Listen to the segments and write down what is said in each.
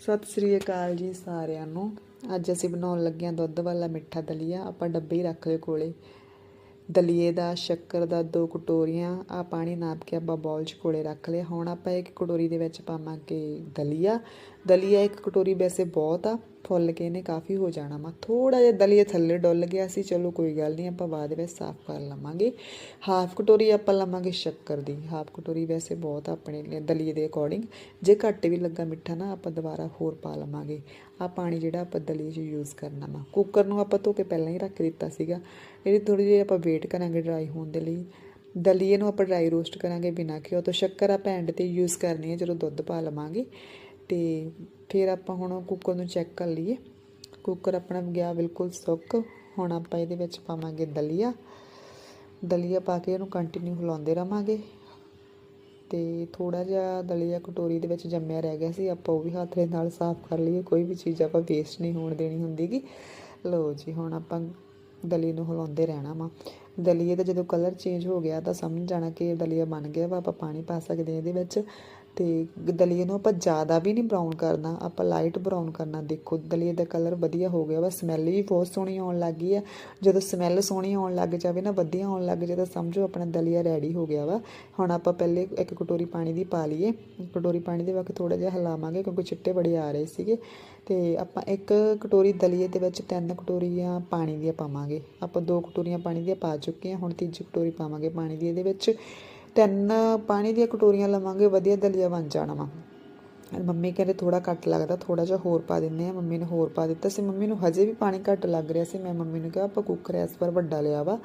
ਸਤਿ ਸ੍ਰੀ ਅਕਾਲ ਜੀ ਸਾਰਿਆਂ ਨੂੰ। ਅੱਜ ਅਸੀਂ ਬਣਾਉਣ ਲੱਗੇ ਹਾਂ ਦੁੱਧ ਵਾਲਾ ਮਿੱਠਾ ਦਲੀਆ। ਆਪਾਂ ਡੱਬੇ ਹੀ ਰੱਖ ਲਏ ਕੋਲੇ। ਦਲੀਏ ਦਾ, ਸ਼ੱਕਰ ਦਾ ਦੋ ਕਟੋਰੀਆਂ ਆ ਪਾਣੀ ਨਾਪ ਕੇ ਆਪਾਂ ਬਾਉਲ 'ਚ ਕੋਲੇ ਰੱਖ ਲਿਆ। ਹੁਣ ਆਪਾਂ ਇੱਕ ਕਟੋਰੀ ਦੇ ਵਿੱਚ ਪਾਵਾਂਗੇ ਦਲੀਆ ਦਲੀਆ ਇੱਕ ਕਟੋਰੀ ਵੈਸੇ ਬਹੁਤ ਆ, ਫੁੱਲ ਕੇ ਇਹਨੇ ਕਾਫੀ ਹੋ ਜਾਣਾ ਵਾ। ਥੋੜਾ ਜਿਹਾ ਦਲੀਆ ਥੱਲੇ ਡੁੱਲ ਗਿਆ ਸੀ, ਚਲੋ ਕੋਈ ਗੱਲ ਨਹੀਂ, ਆਪਾਂ ਬਾਅਦ ਵਿੱਚ ਸਾਫ਼ ਕਰ ਲਵਾਂਗੇ। ਹਾਫ ਕਟੋਰੀ ਆਪਾਂ ਲਵਾਂਗੇ ਸ਼ੱਕਰ ਦੀ। ਹਾਫ ਕਟੋਰੀ ਵੈਸੇ ਬਹੁਤ ਆਪਣੇ ਲਈ, ਦਲੀਏ ਦੇ ਅਕੋਰਡਿੰਗ ਜੇ ਘੱਟ ਵੀ ਲੱਗਾ ਮਿੱਠਾ ਨਾ, ਆਪਾਂ ਦੁਬਾਰਾ ਹੋਰ ਪਾ ਲਵਾਂਗੇ। ਆ ਪਾਣੀ ਜਿਹੜਾ ਆਪਾਂ ਦਲੀਏ 'ਚ ਯੂਜ਼ ਕਰਨਾ ਵਾ। ਕੁੱਕਰ ਨੂੰ ਆਪਾਂ ਧੋ ਕੇ ਪਹਿਲਾਂ ਹੀ ਰੱਖ ਦਿੱਤਾ ਸੀਗਾ। ਇਹਦੀ ਥੋੜੀ ਜਿਹੀ ਆਪਾਂ ਵੇਟ ਕਰਾਂਗੇ ਡਰਾਈ ਹੋਣ ਦੇ ਲਈ। ਦਲੀਏ ਨੂੰ ਆਪਾਂ ਡਰਾਈ ਰੋਸਟ ਕਰਾਂਗੇ ਬਿਨਾਂ ਘਿਓ ਤੋਂ। ਸ਼ੱਕਰ ਆਪਾਂ ਐਂਡ ਤੇ ਯੂਜ਼ ਕਰਨੀ ਹੈ ਜਦੋਂ ਦੁੱਧ ਪਾ ਲਵਾਂਗੇ। ਤੇ ਫਿਰ ਆਪਾਂ ਹੁਣ ਕੁੱਕਰ ਨੂੰ ਚੈੱਕ ਕਰ ਲਈਏ। ਕੁੱਕਰ ਆਪਣਾ ਗਿਆ ਬਿਲਕੁਲ ਸੁੱਕ। ਹੁਣ ਆਪਾਂ ਇਹਦੇ ਵਿੱਚ ਪਾਵਾਂਗੇ ਦਲੀਆ। ਦਲੀਆ ਪਾ ਕੇ ਇਹਨੂੰ ਕੰਟੀਨਿਊ ਹਿਲਾਉਂਦੇ ਰਵਾਂਗੇ। ਤੇ ਥੋੜਾ ਜਿਹਾ ਦਲੀਆ ਕਟੋਰੀ ਦੇ ਵਿੱਚ ਜੰਮਿਆ ਰਹਿ ਗਿਆ ਸੀ। ਆਪਾਂ ਉਹ ਵੀ ਹੱਥ ਦੇ ਨਾਲ ਸਾਫ਼ ਕਰ ਲਈਏ। ਕੋਈ ਵੀ ਚੀਜ਼ ਆਪਾਂ ਵੇਸਟ ਨਹੀਂ ਹੋਣ ਦੇਣੀ ਹੁੰਦੀਗੀ। ਲਓ ਜੀ, ਹੁਣ ਆਪਾਂ ਦਲੀ ਨੂੰ ਹਿਲਾਉਂਦੇ ਰਹਿਣਾ ਵਾ। ਦਲੀਏ ਦਾ ਜਦੋਂ ਕਲਰ ਚੇਂਜ ਹੋ ਗਿਆ ਤਾਂ ਸਮਝ ਜਾਣਾ ਕਿ ਇਹ ਦਲੀਆ ਬਣ ਗਿਆ ਵਾ। ਆਪਾਂ ਪਾਣੀ ਪਾ ਸਕਦੇ ਹਾਂ ਇਹਦੇ ਵਿੱਚ। ਤੇ ਦਲੀਏ ਨੂੰ ਆਪਾਂ ਜ਼ਿਆਦਾ ਵੀ ਨਹੀਂ ਬਰਾਊਨ ਕਰਨਾ, ਆਪਾਂ ਲਾਈਟ ਬਰਾਊਨ ਕਰਨਾ। ਦੇਖੋ, ਦਲੀਏ ਦਾ ਕਲਰ ਵਧੀਆ ਹੋ ਗਿਆ ਵਾ ਸਮੈਲ ਵੀ ਬਹੁਤ ਸੋਹਣੀ ਆਉਣ ਲੱਗ ਗਈ ਆ। ਜਦੋਂ ਸਮੈਲ ਸੋਹਣੀ ਆਉਣ ਲੱਗ ਜਾਵੇ ਨਾ, ਵਧੀਆ ਆਉਣ ਲੱਗ ਜਾਵੇ, ਤਾਂ ਸਮਝੋ ਆਪਣਾ ਦਲੀਆ ਰੈਡੀ ਹੋ ਗਿਆ ਵਾ। ਹੁਣ ਆਪਾਂ ਪਹਿਲੇ ਇੱਕ ਕਟੋਰੀ ਪਾਣੀ ਦੀ ਪਾ ਲਈਏ। ਕਟੋਰੀ ਪਾਣੀ ਦੇ ਵਕਤ ਥੋੜਾ ਜਿਹਾ ਹਿਲਾਵਾਂਗੇ, ਕਿਉਂਕਿ ਚਿੱਟੇ ਬੜੇ ਆ ਰਹੇ ਸੀਗੇ। ਤੇ ਆਪਾਂ ਇੱਕ ਕਟੋਰੀ ਦਲੀਏ ਦੇ ਵਿੱਚ ਤਿੰਨ ਕਟੋਰੀਆਂ ਪਾਣੀ ਦੀਆਂ ਪਾਵਾਂਗੇ। ਆਪਾਂ ਦੋ ਕਟੋਰੀਆਂ ਪਾਣੀ ਦੀਆਂ ਪਾ ਚੁੱਕੇ ਹਾਂ ਹੁਣ ਤੀਜੀ ਕਟੋਰੀ ਪਾਵਾਂਗੇ ਪਾਣੀ ਦੀ, ਇਹਦੇ ਵਿੱਚ ਤਿੰਨ ਪਾਣੀ ਦੀਆਂ ਕਟੋਰੀਆਂ ਲਵਾਂਗੇ, ਵਧੀਆ ਦਲੀਆ ਬਣ ਜਾਣਾ ਵਾ। ਮੰਮੀ ਕਹਿੰਦੇ ਥੋੜਾ ਘੱਟ ਲੱਗਦਾ ਥੋੜਾ ਜਿਹਾ ਹੋਰ ਪਾ ਦਿੰਦੇ ਆ ਮੰਮੀ ਨੇ ਹੋਰ ਪਾ ਦਿੱਤਾ ਸੀ। ਮੰਮੀ ਨੂੰ ਹਜੇ ਵੀ ਪਾਣੀ ਘੱਟ ਲੱਗ ਰਿਹਾ ਸੀ। ਮੈਂ ਮੰਮੀ ਨੂੰ ਕਿਹਾ, ਆਪਾਂ ਕੁੱਕਰ ਇਸ ਵਾਰ ਵੱਡਾ ਲਿਆ ਵਾ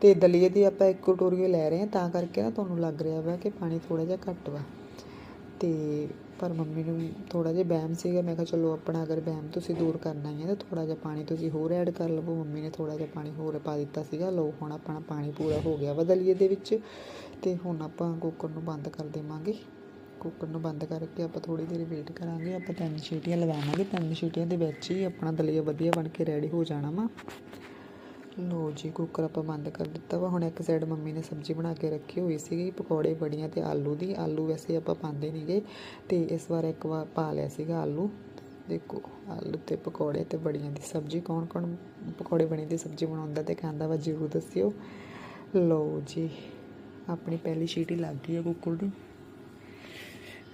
ਤੇ ਦਲੀਏ ਦੀ ਆਪਾਂ ਇੱਕ ਕਟੋਰੀ ਲੈ ਰਹੇ ਹਾਂ, ਤਾਂ ਕਰਕੇ ਨਾ ਤੁਹਾਨੂੰ ਲੱਗ ਰਿਹਾ ਵਾ ਕਿ ਪਾਣੀ ਥੋੜਾ ਜਿਹਾ ਘੱਟ ਵਾ। ਤੇ ਪਰ ਮੰਮੀ ਨੂੰ ਥੋੜਾ ਜਿਹਾ ਵਹਿਮ ਸੀਗਾ। ਮੈਂ ਕਿਹਾ, ਚਲੋ ਆਪਣਾ ਅਗਰ ਵਹਿਮ ਤੁਸੀਂ ਦੂਰ ਕਰਨਾ ਹੀ ਹੈ, ਤਾਂ ਥੋੜਾ ਜਿਹਾ ਪਾਣੀ ਤੁਸੀਂ ਹੋਰ ਐਡ ਕਰ ਲਵੋ। ਮੰਮੀ ਨੇ ਥੋੜਾ ਜਿਹਾ ਪਾਣੀ ਹੋਰ ਪਾ ਦਿੱਤਾ ਸੀਗਾ। ਲਓ, ਹੁਣ ਆਪਣਾ ਪਾਣੀ ਪੂਰਾ ਹੋ ਗਿਆ ਵਾ ਦਲੀਏ ਦੇ ਵਿੱਚ ਤੇ ਹੁਣ ਆਪਾਂ ਕੁੱਕਰ ਨੂੰ ਬੰਦ ਕਰ ਦੇਵਾਂਗੇ। ਕੁੱਕਰ ਨੂੰ ਬੰਦ ਕਰਕੇ ਆਪਾਂ ਥੋੜੀ ਦੇਰ ਵੇਟ ਕਰਾਂਗੇ। ਆਪਾਂ ਤਿੰਨ ਸੀਟੀਆਂ ਲਗਾਵਾਂਗੇ ਤਿੰਨ ਸੀਟੀਆਂ ਦੇ ਵਿੱਚ ਹੀ ਆਪਣਾ ਦਲੀਆ ਵਧੀਆ ਬਣ ਕੇ ਰੈਡੀ ਹੋ ਜਾਣਾ ਵਾ। ਲੋ ਜੀ, ਕੁੱਕਰ ਆਪਾਂ ਬੰਦ ਕਰ ਦਿੱਤਾ ਵਾ। ਹੁਣ ਇੱਕ ਸਾਈਡ ਮੰਮੀ ਨੇ ਸਬਜ਼ੀ ਬਣਾ ਕੇ ਰੱਖੀ ਹੋਈ ਸੀਗੀ। ਪਕੌੜੇ ਬੜੀਆਂ ਤੇ ਆਲੂ ਦੀ। ਆਲੂ ਵੈਸੇ ਆਪਾਂ ਪਾਉਂਦੇ ਨਹੀਂਗੇ ਤੇ ਇਸ ਵਾਰ ਇੱਕ ਵਾਰ ਪਾ ਲਿਆ ਸੀਗਾ ਆਲੂ। ਦੇਖੋ, ਆਲੂ ਤੇ ਪਕੌੜੇ ਤੇ ਬੜੀਆਂ ਦੀ ਸਬਜ਼ੀ। ਕੌਣ ਕੌਣ ਪਕੌੜੇ ਬਣੀ ਦੀ ਸਬਜ਼ੀ ਬਣਾਉਂਦਾ ਤੇ ਖਾਂਦਾ ਵਾ ਜ਼ਰੂਰ ਦੱਸਿਓ। ਲੋ ਜੀ, ਆਪਣੀ ਪਹਿਲੀ ਸ਼ੀਟੀ ਲੱਗ ਗਈ ਹੈ ਕੁੱਕਰ ਦੀ।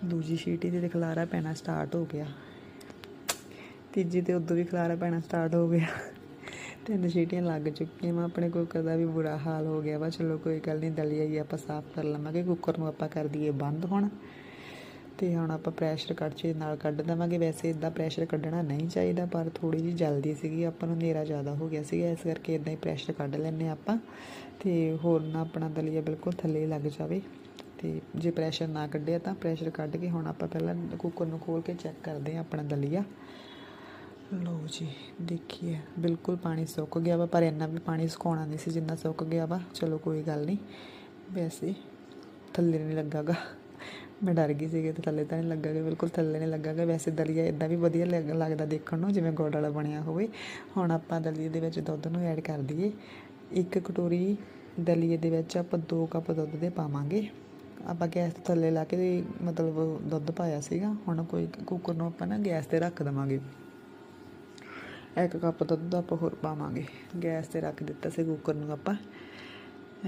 ਦੂਜੀ ਸ਼ੀਟੀ ਤੇ ਖਲਾਰਾ ਪੈਣਾ ਸਟਾਰਟ ਹੋ ਗਿਆ। ਤੀਜੀ ਤੇ ਉਦੋਂ ਵੀ ਖਲਾਰਾ ਪੈਣਾ ਸਟਾਰਟ ਹੋ ਗਿਆ। ਤਿੰਨ ਸੀਟੀਆਂ ਲੱਗ ਚੁੱਕੀਆਂ ਵਾ, ਆਪਣੇ ਕੁੱਕਰ ਦਾ ਵੀ ਬੁਰਾ ਹਾਲ ਹੋ ਗਿਆ ਵਾ। ਚਲੋ ਕੋਈ ਗੱਲ ਨਹੀਂ ਦਲੀਆ ਹੀ ਆਪਾਂ ਸਾਫ਼ ਕਰ ਲਵਾਂਗੇ, ਕੁੱਕਰ ਨੂੰ ਆਪਾਂ ਕਰ ਦਈਏ ਬੰਦ ਹੁਣ। ਤੇ ਹੁਣ ਆਪਾਂ ਪ੍ਰੈਸ਼ਰ ਕੱਢ ਨਾਲ ਕੱਢ ਦੇਵਾਂਗੇ। ਵੈਸੇ ਇਦਾਂ ਪ੍ਰੈਸ਼ਰ ਕੱਢਣਾ ਨਹੀਂ ਚਾਹੀਦਾ, ਪਰ ਥੋੜੀ ਜਿਹੀ ਜਲਦੀ ਸੀਗੀ, ਆਪਾਂ ਨੂੰ ਹਨੇਰਾ ਜ਼ਿਆਦਾ ਹੋ ਗਿਆ ਸੀਗਾ, ਇਸ ਕਰਕੇ ਇਦਾਂ ਹੀ ਪ੍ਰੈਸ਼ਰ ਕੱਢ ਲੈਂਦੇ ਆਪਾਂ। ਤੇ ਹੋਰ ਨਾ ਆਪਣਾ ਦਲੀਆ ਬਿਲਕੁਲ ਥੱਲੇ ਲੱਗ ਜਾਵੇ। ਤੇ ਜੇ ਪ੍ਰੈਸ਼ਰ ਨਾ ਕੱਢਿਆ ਤਾਂ ਪ੍ਰੈਸ਼ਰ ਕੱਢ ਕੇ ਹੁਣ ਆਪਾਂ ਪਹਿਲਾਂ ਕੁੱਕਰ ਨੂੰ ਖੋਲ ਕੇ ਚੈੱਕ ਕਰਦੇ ਹਾਂ ਆਪਣਾ ਦਲੀਆ। ਲਓ ਜੀ, ਦੇਖੀਏ। ਬਿਲਕੁਲ ਪਾਣੀ ਸੁੱਕ ਗਿਆ ਵਾ, ਪਰ ਇੰਨਾ ਵੀ ਪਾਣੀ ਸੁਕਾਉਣਾ ਨਹੀਂ ਸੀ ਜਿੰਨਾ ਸੁੱਕ ਗਿਆ ਵਾ। ਚਲੋ ਕੋਈ ਗੱਲ ਨਹੀਂ। ਵੈਸੇ ਥੱਲੇ ਨਹੀਂ ਲੱਗਾਗਾ। ਮੈਂ ਡਰ ਗਈ ਸੀ ਕਿ ਥੱਲੇ ਤਾਂ ਨਹੀਂ ਲੱਗਾਗਾ, ਬਿਲਕੁਲ ਥੱਲੇ ਨਹੀਂ ਲੱਗਾਗਾ। ਵੈਸੇ ਦਲੀਆ ਇਦਾਂ ਵੀ ਵਧੀਆ ਲੱਗਦਾ ਦੇਖਣ ਨੂੰ, ਜਿਵੇਂ ਗੁੜ ਵਾਲਾ ਬਣਿਆ ਹੋਵੇ। ਹੁਣ ਆਪਾਂ ਦਲੀਏ ਦੇ ਵਿੱਚ ਦੁੱਧ ਨੂੰ ਐਡ ਕਰ ਦਈਏ। ਇੱਕ ਕਟੋਰੀ ਦਲੀਏ ਦੇ ਵਿੱਚ ਆਪਾਂ 2 ਕੱਪ ਦੁੱਧ ਦੇ ਪਾਵਾਂਗੇ। ਆਪਾਂ ਗੈਸ ਤੇ ਥੱਲੇ ਲਾ ਕੇ ਮਤਲਬ ਦੁੱਧ ਪਾਇਆ ਸੀਗਾ। ਹੁਣ ਕੋਈ ਕੁੱਕਰ ਨੂੰ ਆਪਾਂ ਨਾ ਗੈਸ ਤੇ ਰੱਖ ਦਵਾਂਗੇ। ਇੱਕ ਕੱਪ ਦੁੱਧ ਆਪਾਂ ਹੋਰ ਪਾਵਾਂਗੇ। ਗੈਸ ਤੇ ਰੱਖ ਦਿੱਤਾ ਸੀ ਕੁੱਕਰ ਨੂੰ ਆਪਾਂ।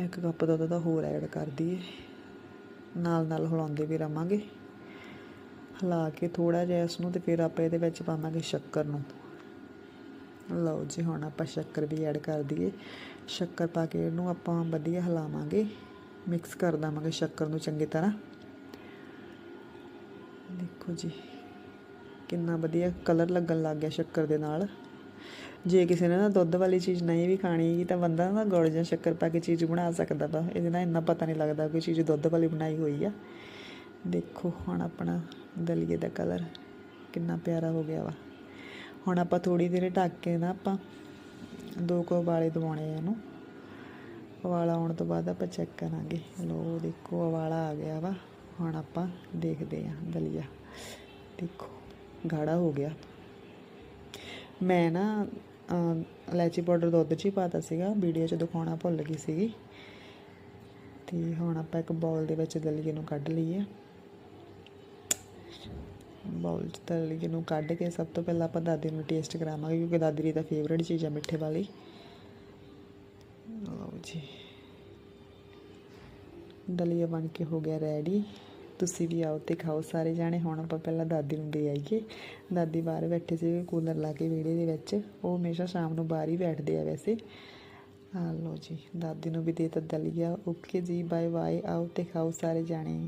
ਇੱਕ ਕੱਪ ਦੁੱਧ ਦਾ ਹੋਰ ਐਡ ਕਰ ਦਈਏ। ਨਾਲ ਨਾਲ ਹਿਲਾਉਂਦੇ ਵੀ ਰਵਾਂਗੇ। ਹਿਲਾ ਕੇ ਥੋੜਾ ਜਿਹਾ ਇਸ ਨੂੰ ਤੇ ਫਿਰ ਆਪਾਂ ਇਹਦੇ ਵਿੱਚ ਪਾਵਾਂਗੇ ਸ਼ੱਕਰ ਨੂੰ। ਲਓ ਜੀ, ਹੁਣ ਆਪਾਂ ਸ਼ੱਕਰ ਵੀ ਐਡ ਕਰ ਦਈਏ। ਸ਼ੱਕਰ ਪਾ ਕੇ ਇਹਨੂੰ ਆਪਾਂ ਵਧੀਆ ਹਿਲਾਵਾਂਗੇ। ਮਿਕਸ ਕਰ ਦਵਾਂਗੇ ਸ਼ੱਕਰ ਨੂੰ ਚੰਗੀ ਤਰ੍ਹਾਂ। ਦੇਖੋ ਜੀ, ਕਿੰਨਾ ਵਧੀਆ ਕਲਰ ਲੱਗਣ ਲੱਗ ਗਿਆ ਸ਼ੱਕਰ ਦੇ ਨਾਲ। ਜੇ ਕਿਸੇ ਨੇ ਨਾ ਦੁੱਧ ਵਾਲੀ ਚੀਜ਼ ਨਹੀਂ ਵੀ ਖਾਣੀ ਤਾਂ ਬੰਦਾ ਨਾ ਗੁੜ ਜਾਂ ਸ਼ੱਕਰ ਪਾ ਕੇ ਚੀਜ਼ ਬਣਾ ਸਕਦਾ ਵਾ। ਇਹਦੇ ਨਾਲ ਇੰਨਾ ਪਤਾ ਨਹੀਂ ਲੱਗਦਾ ਕਿ ਚੀਜ਼ ਦੁੱਧ ਵਾਲੀ ਬਣਾਈ ਹੋਈ ਆ। ਦੇਖੋ ਹੁਣ ਆਪਣਾ ਦਲੀਏ ਦਾ ਕਲਰ ਕਿੰਨਾ ਪਿਆਰਾ ਹੋ ਗਿਆ ਵਾ। ਹੁਣ ਆਪਾਂ ਥੋੜੀ ਦੇਰ ਢੱਕ ਕੇ ਨਾ ਆਪਾਂ ਦੋ ਕੁ ਉਬਾਲੇ ਦਵਾਉਣੇ ਆ ਇਹਨੂੰ। ਉਬਾਲਾ ਆਉਣ ਤੋਂ ਬਾਅਦ ਆਪਾਂ ਚੈੱਕ ਕਰਾਂਗੇ। ਲੋ ਦੇਖੋ ਉਬਾਲਾ ਆ ਗਿਆ ਵਾ। ਹੁਣ ਆਪਾਂ ਦੇਖਦੇ ਆ ਦਲੀਆ। ਦੇਖੋ, ਗਾੜਾ ਹੋ ਗਿਆ। ਮੈਂ ਨਾ ਇਲਾਇਚੀ ਪਾਊਡਰ ਦੁੱਧ 'ਚ ਹੀ ਪਾਤਾ ਸੀਗਾ, ਵੀਡੀਓ 'ਚ ਦਿਖਾਉਣਾ ਭੁੱਲ ਗਈ ਸੀਗੀ। ਤੇ ਹੁਣ ਆਪਾਂ ਇੱਕ ਬਾਉਲ ਦੇ ਵਿੱਚ ਦਲੀਏ ਨੂੰ ਕੱਢ ਲਈਏ। ਬਾਉਲ 'ਚ ਦਲੀਏ ਨੂੰ ਕੱਢ ਕੇ ਸਭ ਤੋਂ ਪਹਿਲਾਂ ਆਪਾਂ ਦਾਦੀ ਨੂੰ ਟੇਸਟ ਕਰਾਵਾਂਗੇ, ਕਿਉਂਕਿ ਦਾਦੀ ਦੀ ਤਾਂ ਫੇਵਰੇਟ ਚੀਜ਼ ਹੈ ਮਿੱਠੇ ਵਾਲੀ। ਲਓ ਜੀ। ਦਲੀਆ ਬਣ ਕੇ ਹੋ ਗਿਆ ਰੈਡੀ ਤੁਸੀਂ ਵੀ ਆਓ ਤੇ ਖਾਓ। ਸਾਰੇ ਜਾਣੇ ਹੁਣ ਆਪਾਂ ਪਹਿਲਾਂ ਦਾਦੀ ਨੂੰ ਦੇ ਆਈਏ। ਦਾਦੀ ਬਾਹਰ ਬੈਠੇ ਸੀ ਕੂਲਰ ਲਾ ਕੇ ਵਿਹੜੇ ਦੇ ਵਿੱਚ। ਉਹ ਹਮੇਸ਼ਾ ਸ਼ਾਮ ਨੂੰ ਬਾਹਰ ਹੀ ਬੈਠਦੇ ਆ ਵੈਸੇ। ਆ ਲਓ ਜੀ, ਦਾਦੀ ਨੂੰ ਵੀ ਦੇ ਤਾ ਦਲੀਆ ਓਕੇ ਜੀ ਬਾਏ ਬਾਏ ਆਓ ਤੇ ਖਾਓ ਸਾਰੇ ਜਾਣੇ।